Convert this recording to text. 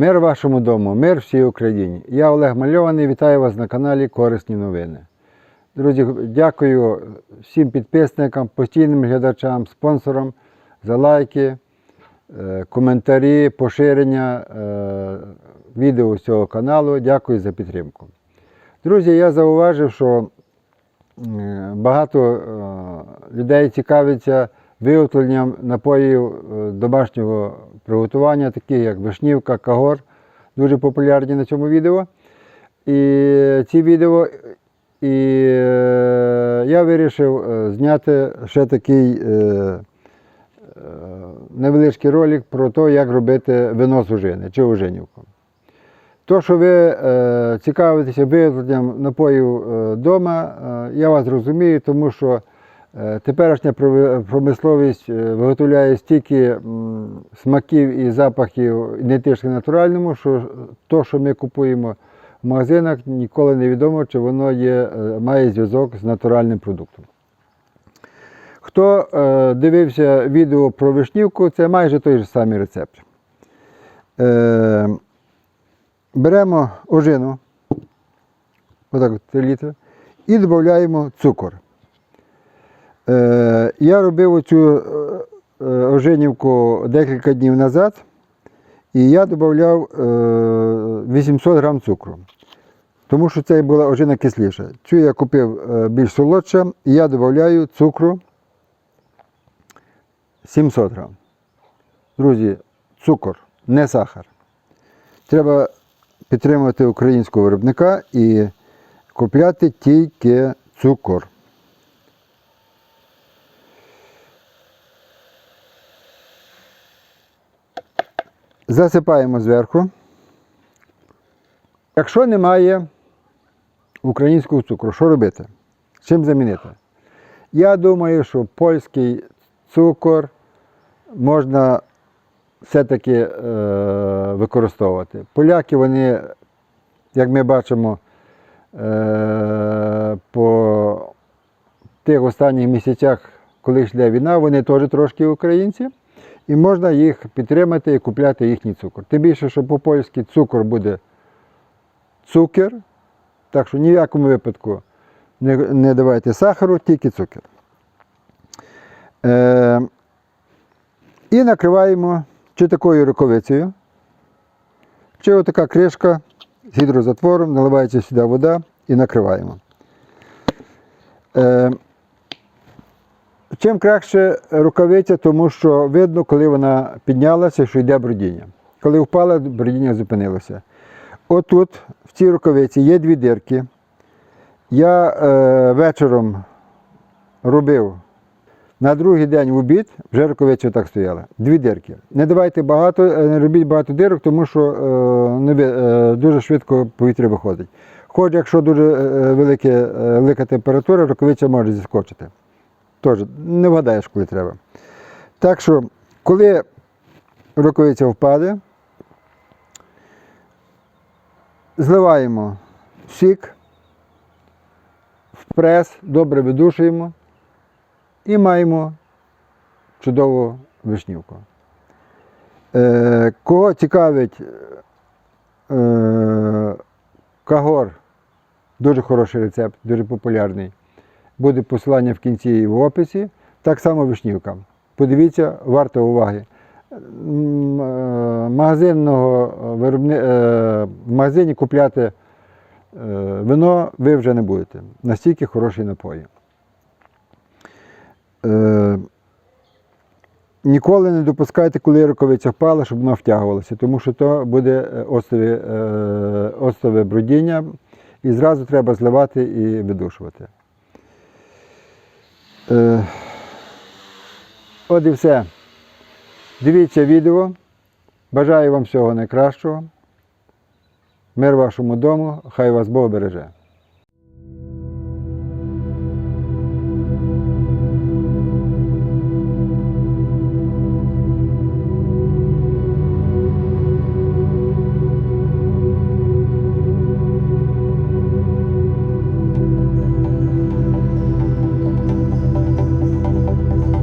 Мир вашому дому, мир всій Україні. Я Олег Мальований, вітаю вас на каналі Корисні новини. Друзі, дякую всім підписникам, постійним глядачам, спонсорам за лайки, е, коментарі, поширення е, відео цього каналу. Дякую за підтримку. Друзі, я зауважив, що багато е, людей цікавиться виготовленням напоїв домашнього приготування, таких як вишнівка, кагор, дуже популярні на цьому відео. І ці відео, і е, я вирішив е, зняти ще такий е, невеличкий ролик про те, як робити вино з ожини чи ожинівку. То, що ви цікавитеся виготовленням напоїв вдома, я вас розумію, тому що теперішня промисловість е, виготовляє стільки смаків і запахів ідентичних натуральному, що то, що ми купуємо в магазинах, ніколи не відомо, чи воно є, е, має зв'язок з натуральним продуктом. Хто е, дивився відео про вишнівку, це майже той же самий рецепт. Е, беремо ожину, отак 3 літри, і додаємо цукор. Е, я робив цю е, е, ожинівку декілька днів назад, і я додавав е, 800 грам цукру. Тому що це була ожина кисліша. Цю я купив більш солодша, і я додаю цукру 700 грам. Друзі, цукор, не сахар. Треба підтримувати українського виробника і купляти тільки цукор. Засипаємо зверху. Якщо немає українського цукру, що робити? Чим замінити? Я думаю, що польський цукор можна все-таки е, використовувати. Поляки, вони, як ми бачимо, е, по тих останніх місяцях, коли йшла війна, вони теж трошки українці. І можна їх підтримати і купляти їхній цукор. Тим більше, що по-польськи цукор буде цукер, так що ні в якому випадку не, не давайте сахару, тільки цукер. Е, і накриваємо чи такою рукавицею, чи отака кришка з гідрозатвором, наливається сюди вода і накриваємо. Е, чим краще рукавиця, тому що видно, коли вона піднялася, що йде бродіння. Коли впала, бродіння зупинилося. Отут, в цій рукавиці, є дві дирки. Я е, вечором робив на другий день в обід, вже рукавиця так стояла. Дві дирки. Не давайте багато, е, не робіть багато дирок, тому що е, не е, дуже швидко повітря виходить. Хоч якщо дуже е, е, велика температура, рукавиця може зіскочити. Тож, не вгадаєш, коли треба. Так що, коли рукавиця впаде, зливаємо сік, в прес, добре видушуємо і маємо чудову вишнівку. Е, кого цікавить е, кагор, дуже хороший рецепт, дуже популярний. Буде посилання в кінці і в описі. Так само вишнівка. Подивіться, варто уваги. Е, Магазинного виробни... е, в магазині купляти е, вино ви вже не будете. Настільки хороші напої. Е, Ніколи не допускайте, коли рукавиця впала, щоб вона втягувалася, тому що то буде е, оцтове, е, і зразу треба зливати і видушувати. Е, От і все. Дивіться відео. Бажаю вам всього найкращого. Мир вашому дому, хай вас Бог береже.